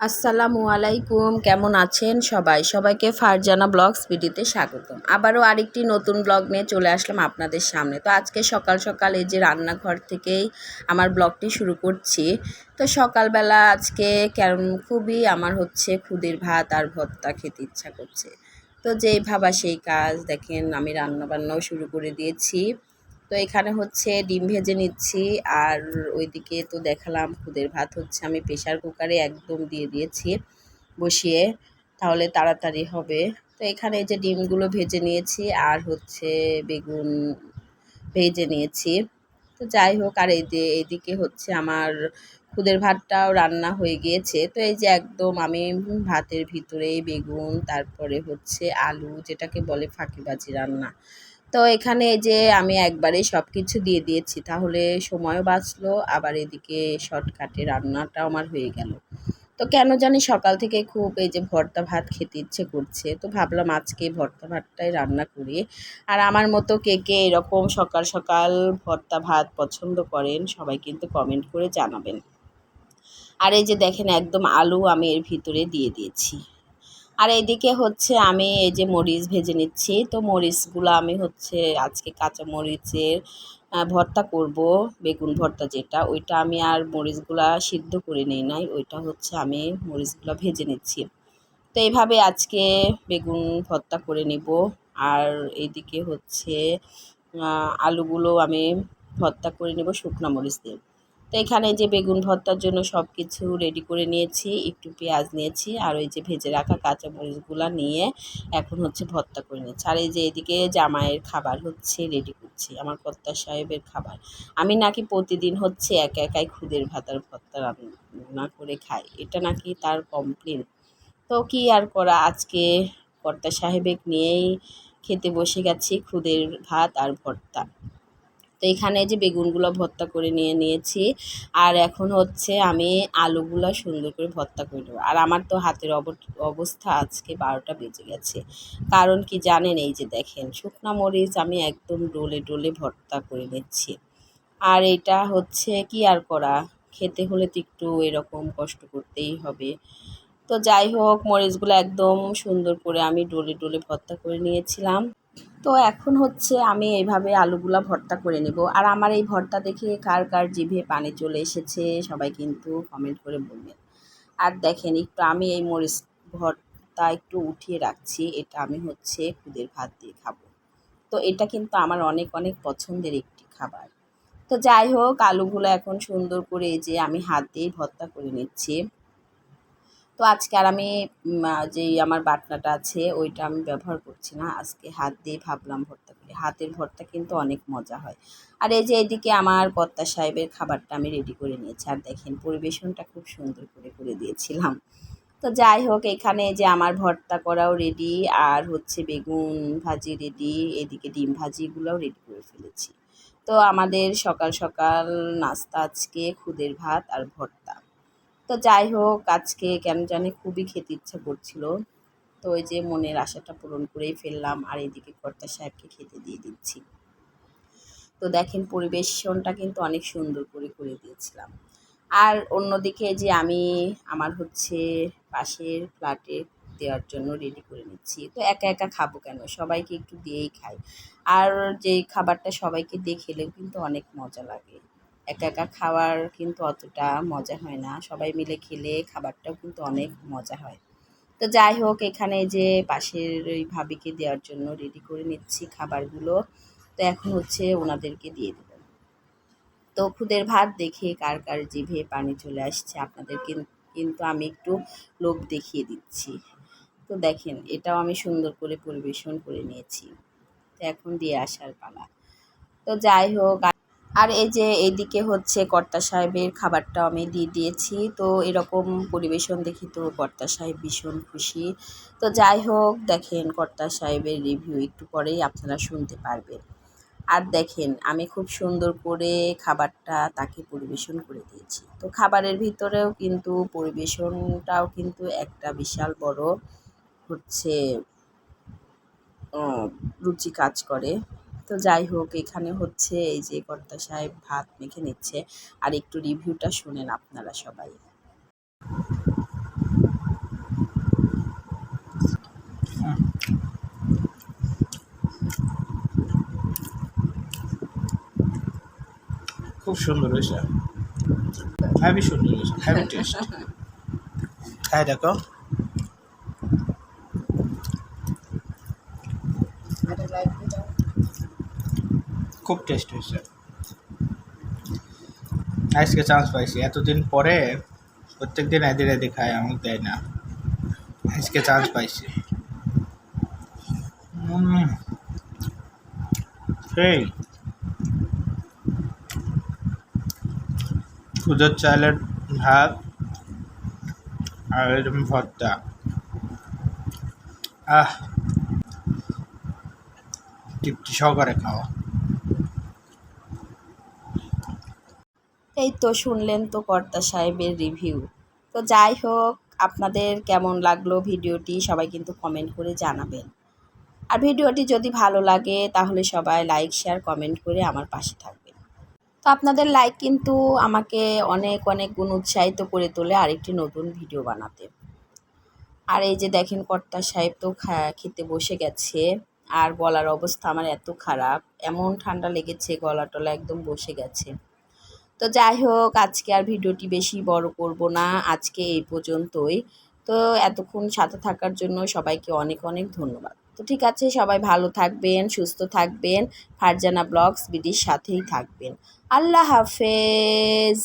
আসসালামু আলাইকুম, কেমন আছেন সবাই? সবাইকে ফারজানা ব্লগস ভিডিওতে স্বাগতম। আবারও আরেকটি নতুন ব্লগ নিয়ে চলে আসলাম আপনাদের সামনে। তো আজকে সকাল সকাল এই যে রান্নাঘর থেকেই আমার ব্লগটি শুরু করছি। তো সকালবেলা আজকে কেমন খুবই আমার হচ্ছে খুদের ভাত আর ভর্তা খেতে ইচ্ছা করছে। তো যেই ভাবা সেই কাজ, দেখেন আমি রান্না বান্নাও শুরু করে দিয়েছি। তো এখানে হচ্ছে ডিম ভেজে নিচ্ছি আর ওইদিকে তো দেখালাম খুদের ভাত হচ্ছে আমি প্রেশার কুকারে একদম দিয়ে দিয়েছি বসিয়ে, তাহলে তাড়াতাড়ি হবে। তো এখানে যে ডিমগুলো ভেজে নিয়েছি আর হচ্ছে বেগুন ভেজে নিয়েছি। তো যাই হোক, আর এই যে এদিকে হচ্ছে আমার খুদের ভাতটাও রান্না হয়ে গিয়েছে। তো এই যে একদম আমি ভাতের ভিতরে বেগুন, তারপরে হচ্ছে আলু, যেটাকে বলে ফাঁকিবাজি রান্না। তো এখানে যে আমি একবারে সব কিছু দিয়ে দিয়েছি, তাহলে সময়ও বাঁচলো, আবার এদিকে শর্টকাটে রান্নাটাও আমার হয়ে গেল। তো কেন জানি সকাল থেকে খুব এই যে ভর্তা ভাত খেতে ইচ্ছে করছে, তো ভাবলাম আজকে ভর্তা ভাতটাই রান্না করি। আর আমার মতো কে কে এরকম সকাল সকাল ভর্তা ভাত পছন্দ করেন, সবাই কিন্তু কমেন্ট করে জানাবেন। আর এই যে দেখেন একদম আলু আমি এর ভিতরে দিয়ে দিয়েছি। আর এইদিকে হচ্ছে আমি এই যে মরিচ ভেজে নিচ্ছি। তো মরিচগুলো আমি হচ্ছে আজকে কাঁচা মরিচের ভর্তা করব, বেগুন ভর্তা যেটা। ওইটা আমি আর মরিচগুলা সিদ্ধ করে নিই নাই, ওইটা হচ্ছে আমি মরিচগুলো ভেজে নিচ্ছি। তো এইভাবে আজকে বেগুন ভর্তা করে নিব। আর এইদিকে হচ্ছে আলুগুলো আমি ভর্তা করে নেব শুকনো মরিচ দিয়ে। তো এখানে যে বেগুন ভর্তার জন্য সব কিছু রেডি করে নিয়েছি, একটু পেঁয়াজ নিয়েছি, আর ওই যে ভেজে রাখা কাঁচা মরিচগুলো নিয়ে এখন হচ্ছে ভর্তা করে নিয়েছি আর এই যে এদিকে জামাইয়ের খাবার হচ্ছে রেডি করছি, আমার কর্তা সাহেবের খাবার। আমি নাকি প্রতিদিন হচ্ছে একা একাই খুদের ভাতার ভর্তা রান্না করে খাই, এটা নাকি তার কমপ্লেন তো কি আর করা, আজকে কর্তা সাহেবের নিয়েই খেতে বসে গেছি খুদের ভাত আর ভর্তা। তো এখানে যে বেগুনগুলো ভর্তা করে নিয়ে নিয়েছি। আর এখন হচ্ছে আমি আলুগুলো সুন্দর করে ভর্তা করে নেব। আর আমার তো হাতের অবস্থা আজকে বারোটা বেজে গেছে। কারণ কি জানেন, এই যে দেখেন, শুকনা মরিচ আমি একদম ডোলে ডোলে ভর্তা করে নিচ্ছি। আর এটা হচ্ছে কি আর করা? খেতে হলে তো একটু এরকম কষ্ট করতেই হবে। তো যাই হোক, মরিচগুলো একদম সুন্দর করে আমি ডোলে ডোলে ভর্তা করে নিয়েছিলাম। তো এখন হচ্ছে আমি এইভাবে আলুগুলা ভর্তা করে নেব। আর আমার এই ভর্তা দেখে কার কার জিভে পানি চলে এসেছে সবাই কিন্তু কমেন্ট করে বলবেন। আর দেখেন একটু আমি এই মরিচ ভর্তা একটু উঠিয়ে রাখছি, এটা আমি হচ্ছে খুদের ভাত দিয়ে খাব। তো এটা কিন্তু আমার অনেক অনেক পছন্দের একটি খাবার। তো যাই হোক, আলুগুলো এখন সুন্দর করে যে আমি হাত দিয়েই ভর্তা করে নিচ্ছি। তো আজকে আর আমি যেই আমার বাটনাটা আছে, ওইটা আমি ব্যবহার করছি না। আজকে হাত দিয়ে ভাবলাম ভর্তা করি। হাতের ভর্তা কিন্তু অনেক মজা হয়। আর এই যে এদিকে আমার কর্তা সাহেবের খাবারটা আমি রেডি করে নিয়েছি। আর দেখেন, পরিবেশনটা খুব সুন্দর করে করে দিয়েছিলাম। তো যাই হোক, এখানে যে আমার ভর্তা করাও রেডি আর হচ্ছে বেগুন ভাজি রেডি এদিকে ডিম ভাজিগুলোও রেডি করে ফেলেছি। তো আমাদের সকাল সকাল নাস্তা আজকে খুদের ভাত আর ভর্তা। তো যাই হোক, আজকে কেন জানি খুবই খেতে ইচ্ছা করছিল। তো ওই যে মনের আশাটা পূরণ করেই ফেললাম, আর এদিকে কর্তা সাহেবকে খেতে দিয়ে দিচ্ছি। তো দেখেন, পরিবেশনটা কিন্তু অনেক সুন্দর করে করে দিয়েছিলাম। আর অন্যদিকে যে আমি আমার হচ্ছে পাশের ফ্ল্যাটে দেওয়ার জন্য রেডি করে নিচ্ছি। তো একা একা খাব কেন? সবাইকে একটু দিয়েই খাই। আর যে খাবারটা সবাইকে দিয়ে খেলেও কিন্তু অনেক মজা লাগে। একা একা খাওয়ার কিন্তু অতটা মজা হয় না। সবাই মিলে খেলে খাবারটাও কিন্তু অনেক মজা হয়। তো যাই হোক, এখানে যে পাশের ওই ভাবিকে দেওয়ার জন্য রেডি করে নিচ্ছি খাবারগুলো। তো এখন হচ্ছে ওনাদেরকে দিয়ে দেব। তো খুদের ভাত দেখে কার কার জিভে পানি চলে আসছে আপনাদের কিন্তু আমি একটু লোভ দেখিয়ে দিচ্ছি। তো দেখেন, এটাও আমি সুন্দর করে পরিবেশন করে নিয়েছি। তো এখন দিয়ে আসার পালা। তো যাই হোক আর এই যে এইদিকে হচ্ছে কর্তা সাহেবের খাবারটাও আমি দিয়ে দিয়েছি। তো এরকম পরিবেশন দেখি তো কর্তা সাহেব ভীষণ খুশি। তো যাই হোক, দেখেন কর্তা সাহেবের রিভিউ একটু পরেই আপনারা শুনতে পারবেন। আর দেখেন, আমি খুব সুন্দর করে খাবারটা তাকে পরিবেশন করে দিয়েছি। তো খাবারের ভিতরেও কিন্তু পরিবেশনটাও কিন্তু একটা বিশাল বড় হচ্ছে রুচি কাজ করে। তো যাই হোক এখানে হচ্ছে এই যে কর্তা সাহেব ভাত মেখে নিচ্ছে। আর একটু রিভিউটা শোনেন আপনারা সবাই। খুব সুন্দর হয়েছে। হ্যাভি সুন্দর হয়েছে হ্যাভি টেস্ট হ্যাঁ দেখো। খুব টেস্ট হয়েছে। আজকে চান্স পাইছি। এতদিন পরে প্রত্যেক দিন এদের এদিকে খায়, আমাকে দেয় না। আজকে চান্স পাইছি। সেই। খুদের চালের ভাত আর এরকম ভর্তা। আহ, তৃপ্তি সহকারে খাওয়া। এই তো শুনলেন তো কর্তা সাহেবের রিভিউ তো যাই হোক, আপনাদের কেমন লাগল ভিডিওটি সবাই কিন্তু কমেন্ট করে জানাবেন। আর ভিডিওটি যদি ভালো লাগে, তাহলে সবাই লাইক শেয়ার কমেন্ট করে আমার পাশে থাকবেন। তো আপনাদের লাইক কিন্তু আমাকে অনেক অনেক গুণ উৎসাহিত করে তোলে আরেকটি নতুন ভিডিও বানাতে। আর এই যে দেখেন কর্তা সাহেব তো খেতে বসে গেছে। আর গলার অবস্থা আমার এত খারাপ, এমন ঠান্ডা লেগেছে, গলা টলা একদম বসে গেছে। তো যাই হোক, আজকে আর ভিডিওটি বেশি বড় করব না, আজকে এই পর্যন্তই। তো এতক্ষণ সাথে থাকার জন্য সবাইকে অনেক অনেক ধন্যবাদ। তো ঠিক আছে, সবাই ভালো থাকবেন, সুস্থ থাকবেন। ফারজানা ব্লগস বিডির সাথেই থাকবেন। আল্লাহ হাফেজ।